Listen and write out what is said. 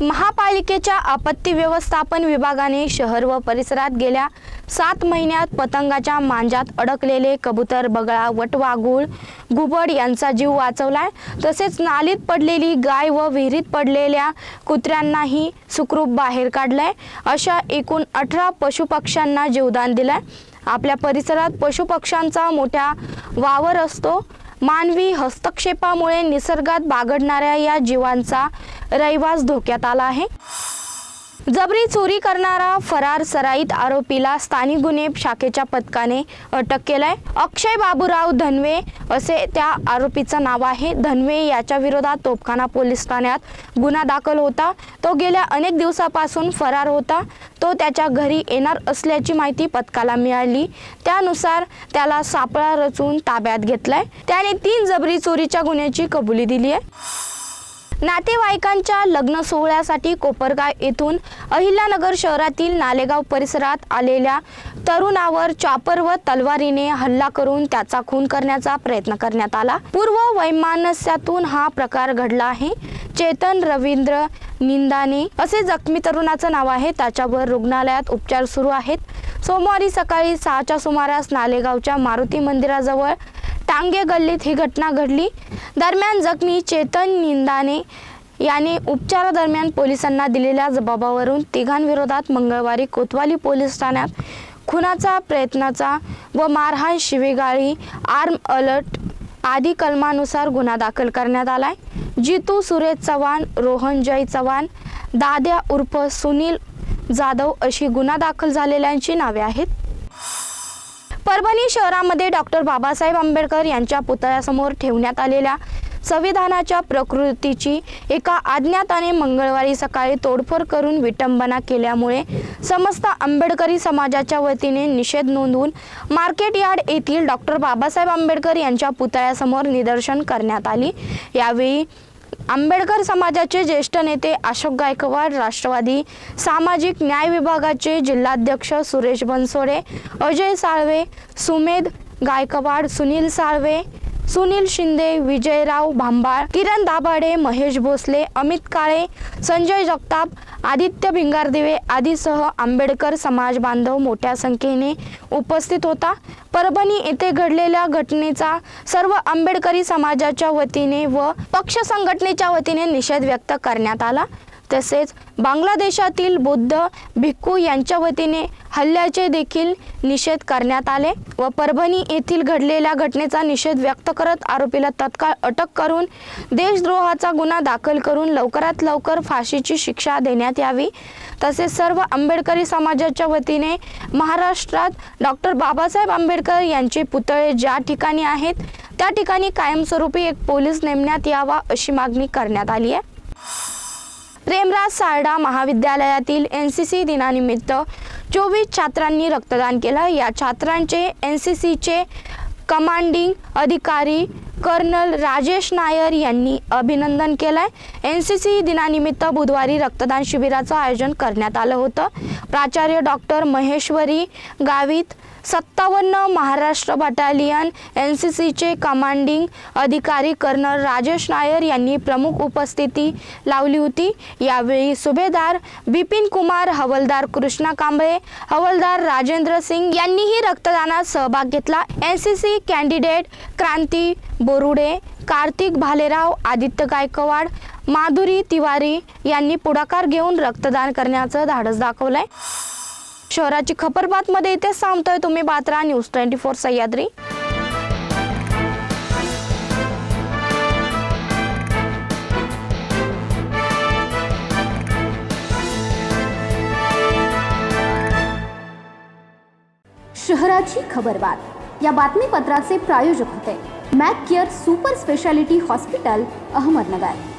महापालिकेच्या आपत्ती व्यवस्थापन विभागाने शहर व परिसरात गेल्या सात महिन्यात पतंगाच्या मांजात अडकलेले कबूतर बगळा वटवाघूळ घुबड यांचा जीव वाचवलाय. तसेच नालीत पडलेली गाय व विहिरीत पडलेल्या कुत्र्यांनाही सुखरूप बाहेर काढलंय. अशा एकूण अठरा पशुपक्ष्यांना जीवदान दिलंय. आपल्या परिसरात पशुपक्ष्यांचा मोठा वावर असतो. मानवी हस्तक्षेपामुळे निसर्गात बागडणाऱ्या या जीवांचा रहिवास धोक्यात आला आहे. जबरी चोरी करणारा फरार सराईत आरोपीला स्थानिक गुन्हे शाखेच्या पथकाने अटक केलाय. अक्षय बाबूराव धनवे असे त्या आरोपीचं नाव आहे. धनवे याच्या विरोधात तोपखाना पोलीस ठाण्यात गुन्हा दाखल होता. तो गेल्या अनेक दिवसापासून फरार होता. तो त्याच्या घरी येणार असल्याची माहिती पथकाला मिळाली. त्यानुसार त्याला सापळा रचून ताब्यात घेतलाय. त्याने तीन जबरी चोरीच्या गुन्ह्याची कबुली दिली आहे नातेवाईकांच्या लग्न सोहळ्यासाठी कोपरगाव येथून अहिल्यानगर शहरातील नालेगाव परिसरात आलेल्या तरुणावर चापर व तलवारीने हल्ला करून त्याचा खून करण्याचा प्रयत्न करण्यात आला. पूर्व वैमानस्यातून हा प्रकार घडला आहे. चेतन रवींद्र निंदाने असे जखमी तरुणाचं नाव आहे. त्याच्यावर रुग्णालयात उपचार सुरू आहेत. सोमवारी सकाळी सहाच्या सुमारास नालेगावच्या मारुती मंदिराजवळ टांगे गल्लीत ही घटना घडली. दरम्यान जखमी चेतन निंदाने याने उपचारादरम्यान पोलिसांना दिलेल्या जबाबावरून तिघांविरोधात मंगळवारी कोतवाली पोलीस ठाण्यात खुनाचा प्रयत्नाचा व मारहाण शिवेगाळी आर्म अलर्ट आदी कलमानुसार गुन्हा दाखल करण्यात आलाय. जितू सुरेश चव्हाण रोहन जय चव्हाण दाद्या उर्फ सुनील जाधव अशी गुन्हा दाखल झालेल्यांची नावे आहेत. परभणी शहरामध्ये डॉक्टर बाबासाहेब आंबेडकर यांच्या पुतळ्यासमोर ठेवण्यात आलेल्या संविधानाच्या प्रकृतीची एका अज्ञाताने मंगळवारी सकाळी तोडफोड करून विटंबना केल्यामुळे समस्त आंबेडकरी समाजाच्या वतीने निषेध नोंदवून मार्केट यार्ड येथील डॉक्टर बाबासाहेब आंबेडकर यांच्या पुतळ्यासमोर निदर्शन करण्यात आली. यावेळी आंबेडकर समाजाचे ज्येष्ठ नेते अशोक गायकवाड राष्ट्रवादी सामाजिक न्याय विभागाचे जिल्हाध्यक्ष सुरेश बनसोडे अजय साळवे सुमेध गायकवाड सुनील साळवे सुनील शिंदे विजयराव भांबाळ किरण दाभाडे महेश भोसले अमित काळे संजय जगताप आदित्य भिंगारदिवे आदीसह आंबेडकर समाज बांधव मोठ्या संख्येने उपस्थित होता. परभणी येथे घडलेल्या घटनेचा सर्व आंबेडकरी समाजाच्या वतीने व पक्ष संघटनेच्या वतीने निषेध व्यक्त करण्यात आला. तसेच बांगलादेशातील बुद्ध भिक्खू यांच्या वतीने हल्ल्याचे देखील निषेध करण्यात आले व परभणी येथील घडलेल्या घटनेचा निषेध व्यक्त करत आरोपीला तत्काळ अटक करून देशद्रोहाचा गुन्हा दाखल करून लवकरात लवकर फाशीची शिक्षा देण्यात यावी. तसेच सर्व आंबेडकरी समाजाच्या वतीने महाराष्ट्रात डॉक्टर बाबासाहेब आंबेडकर यांचे पुतळे ज्या ठिकाणी आहेत त्या ठिकाणी कायमस्वरूपी एक पोलीस नेमण्यात यावा अशी मागणी करण्यात आली आहे. प्रेमराज सारडा महाविद्यालयातील एन सी सी दिनानिमित्त चोवीस छात्रांनी रक्तदान केलं. या छात्रांचे एन सी सीचे कमांडिंग अधिकारी कर्नल राजेश नायर यांनी अभिनंदन केलं आहे एन सी सी दिनानिमित्त बुधवारी रक्तदान शिबिराचं आयोजन करण्यात आलं होतं. प्राचार्य डॉक्टर महेश्वरी गावित सत्तावन्न महाराष्ट्र बटालियन एन सी सीचे कमांडिंग अधिकारी कर्नल राजेश नायर यांनी प्रमुख उपस्थिती लावली होती. यावेळी सुभेदार बिपिन कुमार हवलदार कृष्णा कांबळे हवलदार राजेंद्र सिंग यांनीही रक्तदानात सहभाग घेतला. N C C candidate Kranti Borude Kartik Bhalerao Aditya Gaikwad Madhuri Tiwari यांनी पुढाकार घेऊन रक्तदान करण्याचं धाडस दाखवलंय. शहराची खबर बातमध्ये इथेच सांगतोय तुम्ही बात्रा न्यूज ट्वेंटी फोर सह्याद्री. शहराची खबरबात या बातमीपत्राचे प्रायोजक होते. Mac care super speciality hospital Ahmednagar.